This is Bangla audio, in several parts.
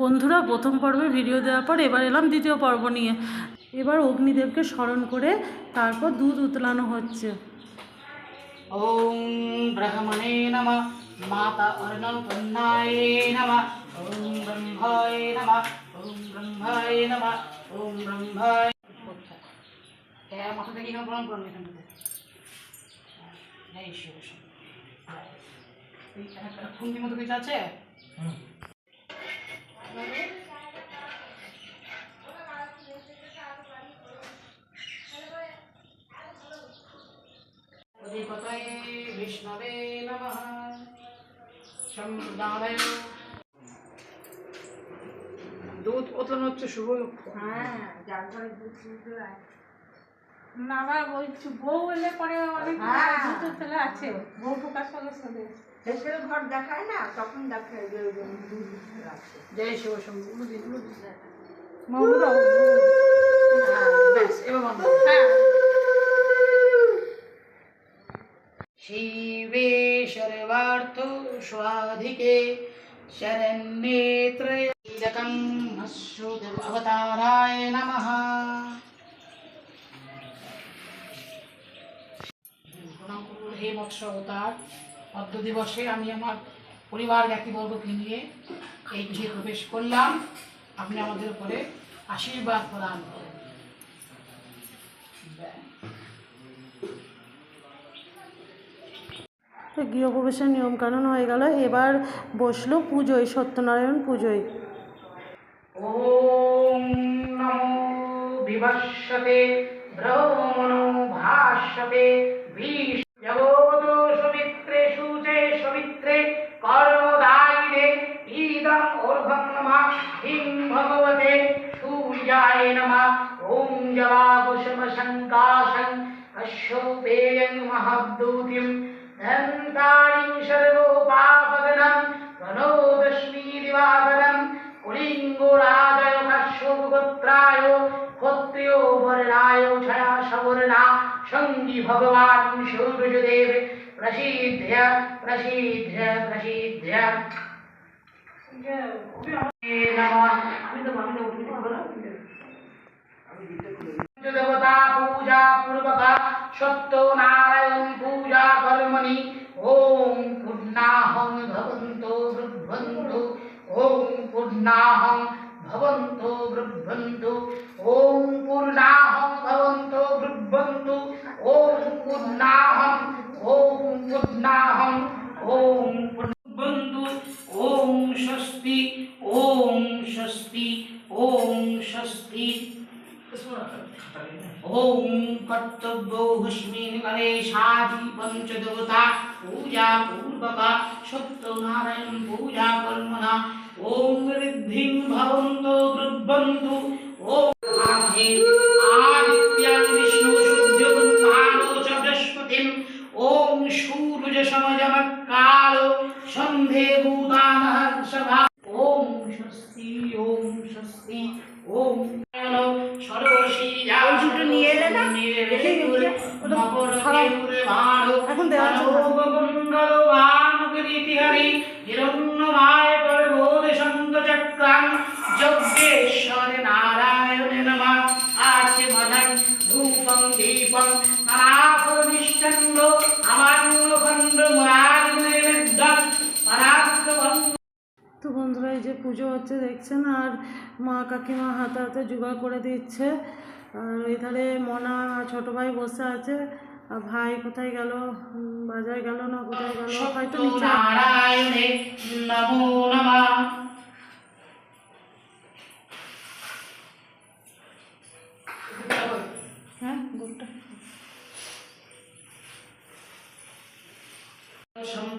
বন্ধুরা প্রথম পর্বে ভিডিও দেওয়ার পর এবার এলাম দ্বিতীয় পর্ব নিয়ে। এবার অগ্নিদেবকে স্মরণ করে তারপর দুধ উতলানো হচ্ছে। ওম কন্যায় দুধ ওতলানো হচ্ছে শুভ লক্ষণ বাবা বলছি বউ এলে পরে অনেক হ্যাঁ। দুধ আছে। বউ প্রকাশ হলে চলে হেসেল ঘর দেখায় না তখন দেখায় যে জয় শিব শম্ভু হ্যাঁ। হ্যাঁ। শিবে সর্বার্থ স্বাধিকে শরণ্যেত্রয়কম ভস্যুদেব অবতারায় নমঃ। হে মৎস্য অবতার পদ্ম দিবসে আমি আমার পরিবার জ্ঞাতিবর্গকে নিয়ে এই গৃহে প্রবেশ করলাম। আপনি আমাদের উপরে আশীর্বাদ প্রদান করেন। তো গৃহপ্রবেশের নিয়মকানুন হয়ে গেল। এবার বসল পুজোয় সত্যনারায়ণ পুজোয়। ওম নমো বিভাষ্যতে ভ্রমণ ভাষ্যতে বিষ े शूजे सुवित्रे कर्मदायिने नमः। ह्रीं भगवते। सूर्याय नमः। ॐ जवाषमशङ्काशं अश्वौ पेयं महद्भूतिं दन्तायिं मनोदश्मीदिवादनम्। কলিঙ্গ রাজায় ক্ষত্রিয় বরেরায় ছায়া সবরণা সঙ্গী ভগবান সৌরযদেব প্রসিদ্ধ প্রসিদ্ধ প্রসিদ্ধ। দেবতা পূজা পূর্বক সত্য নারায়ণ পূজা কর্মণি, ওম পূর্ণাহং ভগবান ভবন্তু বৃদ্ধন্তু ওম পূর্ণাহং ভবন্তু বৃদ্ধন্তু ওম পূর্ণাহং ওম পূর্ণাহং ওম বন্ধু ওম স্বস্তি ওম স্বস্তি ওম স্বস্তি ওম কর্তব্য হুস্মিন গণেশাদি পঞ্চদেবতা পূজা পূর্বক সত্যনারায়ণ পূজা কর্মণা ওম ঋদ্ধিং ভবন্ত বৃদ্ধন্তু ওম আহে আদিত্যং বিষ্ণু সূর্যগুন্মানো চ বৃহস্পতিম ওম সূর্য সমজমকাল সন্ধে ভূতানः সভা ওম স্বস্তি ওম স্বস্তি ওম সরস্বতী যাও দুটো নিয়ে এলে না? রেখে গেছে। ওটা খারাপ। এখন দেওয়া তো বন্ধুরা এই যে পুজো হচ্ছে দেখছেন? আর মা কাকিমা হাতে হাতে জোগাড় করে দিচ্ছে। আর ওই ধারে মনা ছোট ভাই বসে আছে। আর ভাই কোথায় গেল? বাজার বাজারে গেল না কোথায় গেল? হয়তো নিচে নারায়ণে নমো নমঃ।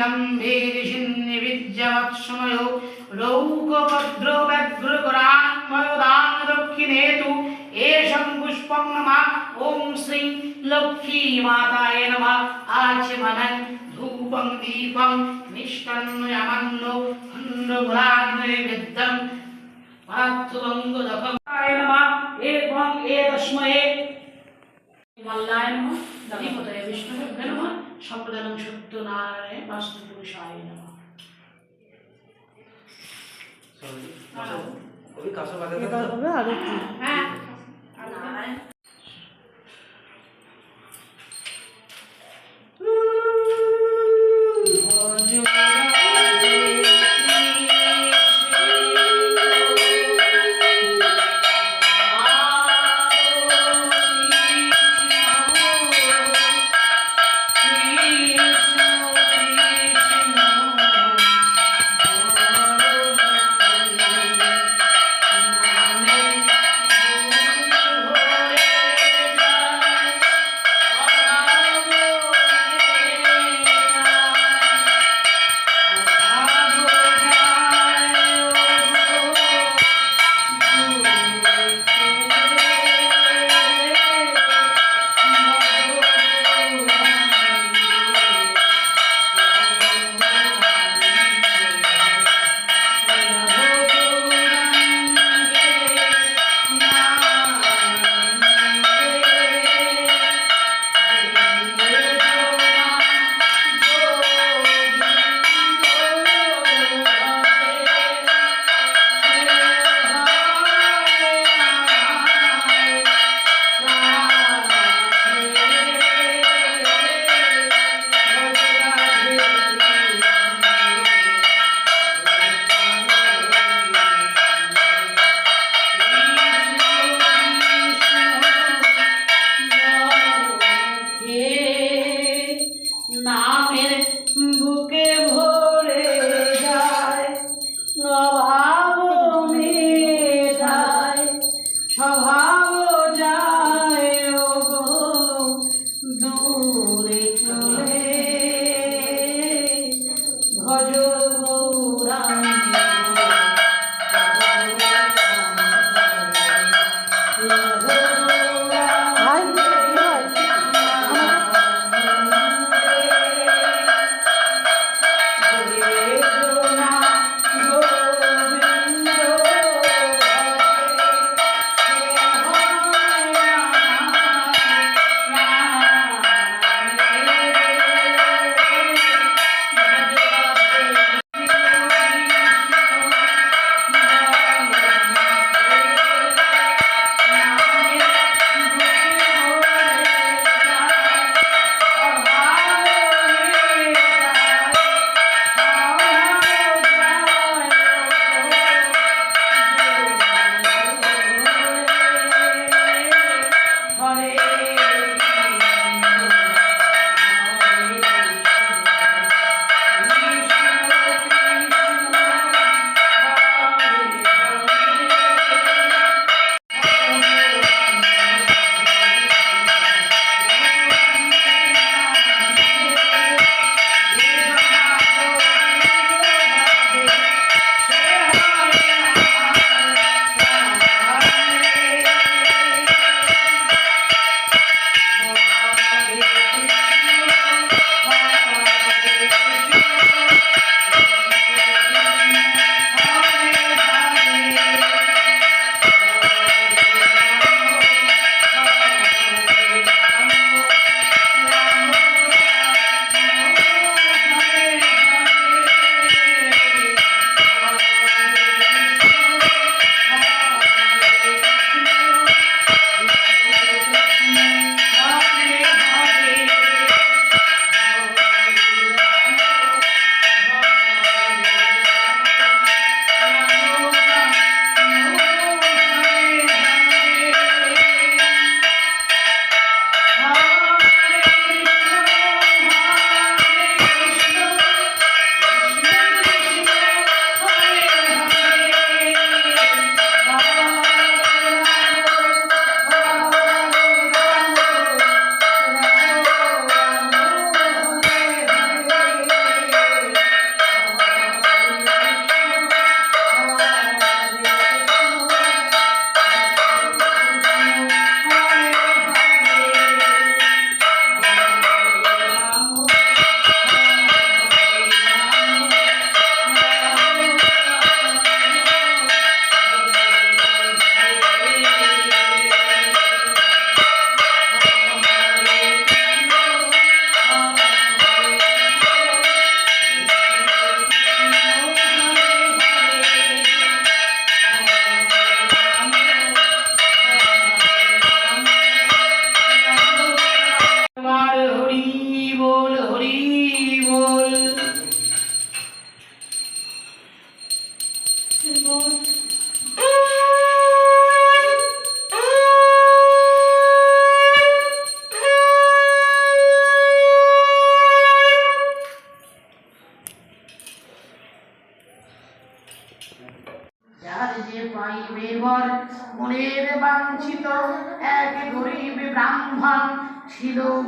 गम्भीरिषिन्निविद्यवत्समयो रौकभद्रव्यग्रकरान्वयोदान् दक्षिणेतु एषं पुष्पं श्रीं लक्ष्मीमाताय नमः आचमनं धूपं दीपं निष्कन्नयमन्नो हन्नभुराग्नेविद्धं पार्थवङ्गदपङ्गाय नमः एवम् एतस्मये मल्लाय नमः विष्णुभ्य नमः সম্প্রদানং সত্য নারায়ণে বাজাতে এবার হবে আরতি। হ্যাঁ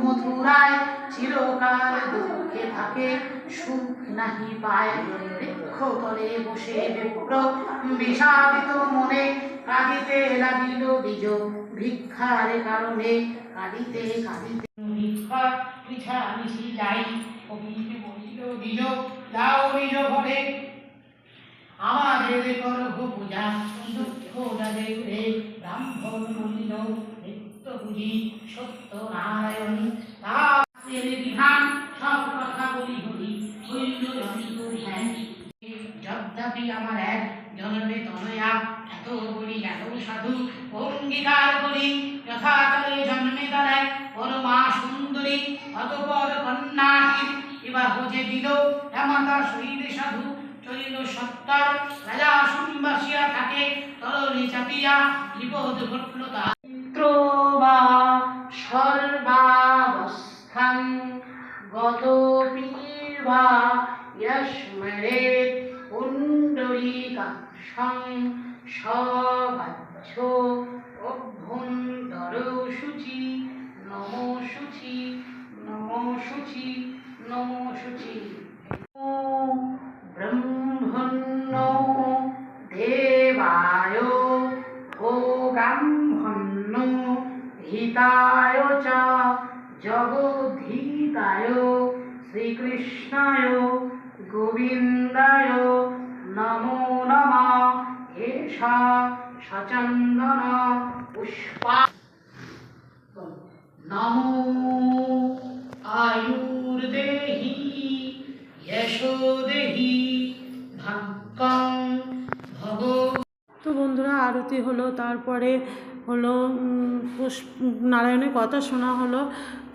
ছিল মথুরায় চিরকাল দুঃখে থাকে, সুখ নাহি পায়। বসে বিপ্র, বিষাদিত মনে কাঁদিতে লাগিল নিজ ভিক্ষার কারণে কাঁদিতে কাঁদিতে আমাদের করহ পূজা দুঃখ যাদের ব্রাহ্মণ বলিল নিত্য সত্য নারায়ণ তাদের বিধান, সব কথা বলি। হরি আমার এক জনমে তনয়া, এত বলি, এত সাধু, অঙ্গীকার করি। যথাকালে জন্মে দাঁড়ায় পরমা সুন্দরী, অতপর কন্যাহীন এবার বোঝে দিল হেমাতা শহীদ সাধু। চলিল সত্তর রাজা শুনবাসিয়া থাকে তরণী চাপিয়া বিপদ ঘটল গত পীর্বা যস্মরে পুণ্ডরীকাক্ষং সবাহ্য অভ্যন্তর শুচি নম শুচি নম শুচি নম শুচি। ব্রহ্মণ্য দেবায় ব্রাহ্মণ্য হিতায় চ জগদ্ধিতায় শ্রীকৃষ্ণায় গোবিন্দায় নমো নমঃ। এষা সচন্দন পুষ্পা। নমো আয়ুর্দেহি যশোদেহি ভাগ্যং ভগ তো বন্ধুরা, আরতি হলো, তারপরে হলো পুষ্প নারায়ণের কথা শোনা হলো,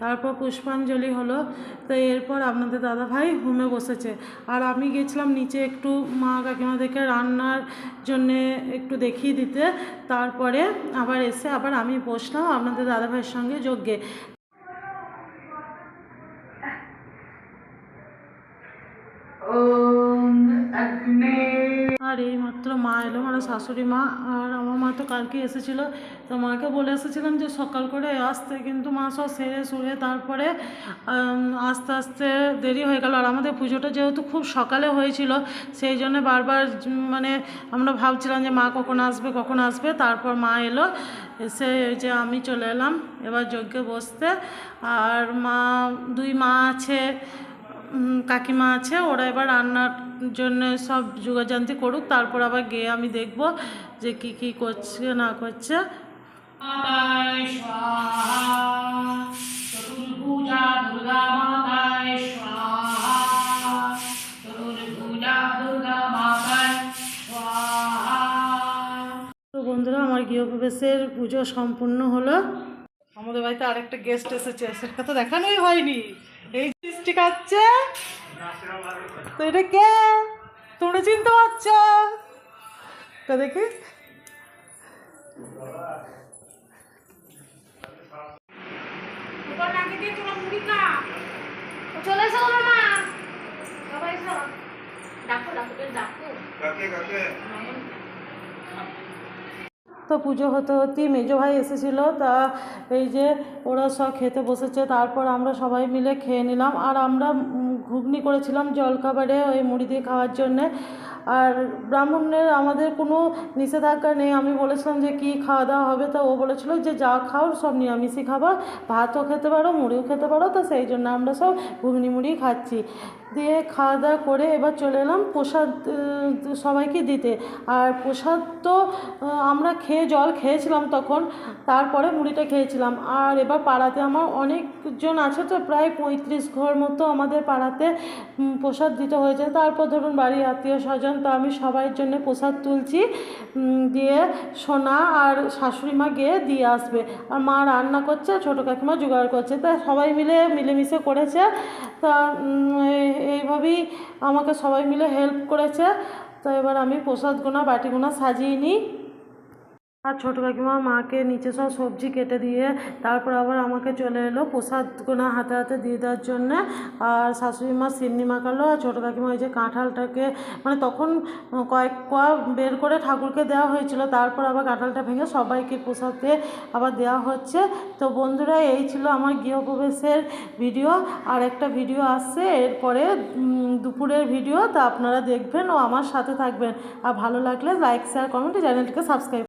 তারপর পুষ্পাঞ্জলি হলো, তো এরপর আপনাদের দাদাভাই হোমে বসেছে। আর আমি গেছিলাম নিচে একটু মা কাকিমাদেরকে রান্নার জন্যে একটু দেখিয়ে দিতে, তারপরে আবার এসে আবার আমি বসলাম আপনাদের দাদাভাইয়ের সঙ্গে যজ্ঞে ওম অগ্নে আর এই মাত্র মা এলো মানে শাশুড়ি মা আর আমার মা তো কালকে এসেছিল। তো মাকে বলে এসেছিলাম যে সকাল করে আসতে, কিন্তু মা সব সেরে সুরে তারপরে আস্তে আস্তে দেরি হয়ে গেল। আর আমাদের পুজোটা যেহেতু খুব সকালে হয়েছিল, সেই জন্য বারবার মানে আমরা ভাবছিলাম যে মা কখন আসবে কখন আসবে। তারপর মা এলো, এসে ওই যে আমি চলে এলাম, এবার যজ্ঞে বসতে। আর মা, দুই মা আছে কাকিমা আছে, ওরা এবার রান্নার জন্য সব যোগাযান্তি করুক তারপর আবার গিয়ে আমি দেখব যে কি কি করছে না করছে। দুর্গা মাতায় বন্ধুরা আমার গৃহপ্রবেশের পুজো সম্পূর্ণ হলো। আমাদের বাড়িতে আরেকটা গেস্ট এসেছে সেটা তো দেখানোই হয়নি। এই মিষ্টি খাচ্ছে তো এটা কে? তোমরা চিনতে পারছ? তো দেখি। চলে এসো মামা সবাই এসো। ডাকো ডাকো ডাকো। কাকে কাকে? তো পুজো হতে হতেই মেজো ভাই এসেছিল, তা এই যে ওরা সব খেতে বসেছে, তারপর আমরা সবাই মিলে খেয়ে নিলাম। আর আমরা ঘুগনি করেছিলাম জলখাবারে ওই মুড়ি দিয়ে খাওয়ার জন্যে। আর ব্রাহ্মণের আমাদের কোনো নিষেধাজ্ঞা নেই। আমি বলেছিলাম যে কী খাওয়া দাওয়া হবে, তা ও বলেছিল যে যা খাও সব নিরামিষই খাবার ভাতও খেতে পারো, মুড়িও খেতে পারো, তো সেই জন্য আমরা সব ঘুগনি মুড়ি খাচ্ছি। দিয়ে খাওয়া দাওয়া করে এবার চলে এলাম প্রসাদ সবাইকে দিতে। আর প্রসাদ তো আমরা খেয়ে জল খেয়েছিলাম তখন, তারপরে মুড়িটা খেয়েছিলাম। আর এবার পাড়াতে আমার অনেকজন আছে তো, প্রায় পঁয়ত্রিশ ঘর মতো আমাদের পাড়াতে প্রসাদ দিতে হয়েছে। তারপর ধরুন বাড়ির আত্মীয় স্বজন, তো আমি সবাই জন্য প্রসাদ তুলছি দিয়ে সোনা আর শাশুড়ি মা গিয়ে দিয়ে আসবে। আর মা রান্না করছে ছোটো কাকিমা জোগাড় করছে। তা সবাই মিলে মিলেমিশে করেছে। তা এইভাবেই আমাকে সবাই মিলে হেল্প করেছে। তো এবার আমি প্রসাদ গোনা, বাটি গোনা সাজিয়ে নিই। আর ছোটো কাকিমা মাকে নিচে সব সবজি কেটে দিয়ে তারপর আবার আমাকে চলে এলো প্রসাদ গোনা হাতে হাতে দিয়ে দেওয়ার জন্যে। আর শাশুড়ি মা সিন্নি মাখালো আর ছোটো কাকিমা ওই যে কাঁঠালটাকে মানে তখন কয়েক কোয়া বের করে ঠাকুরকে দেওয়া হয়েছিল, তারপর আবার কাঁঠালটা ভেঙে সবাইকে প্রসাদে আবার দেওয়া হচ্ছে। তো বন্ধুরা, এই ছিল আমার গৃহপ্রবেশের ভিডিও। আর একটা ভিডিও আসছে, এরপরে দুপুরের ভিডিও, তা আপনারা দেখবেন ও আমার সাথে থাকবেন। আর ভালো লাগলে লাইক শেয়ার কমেন্ট চ্যানেলটিকে সাবস্ক্রাইব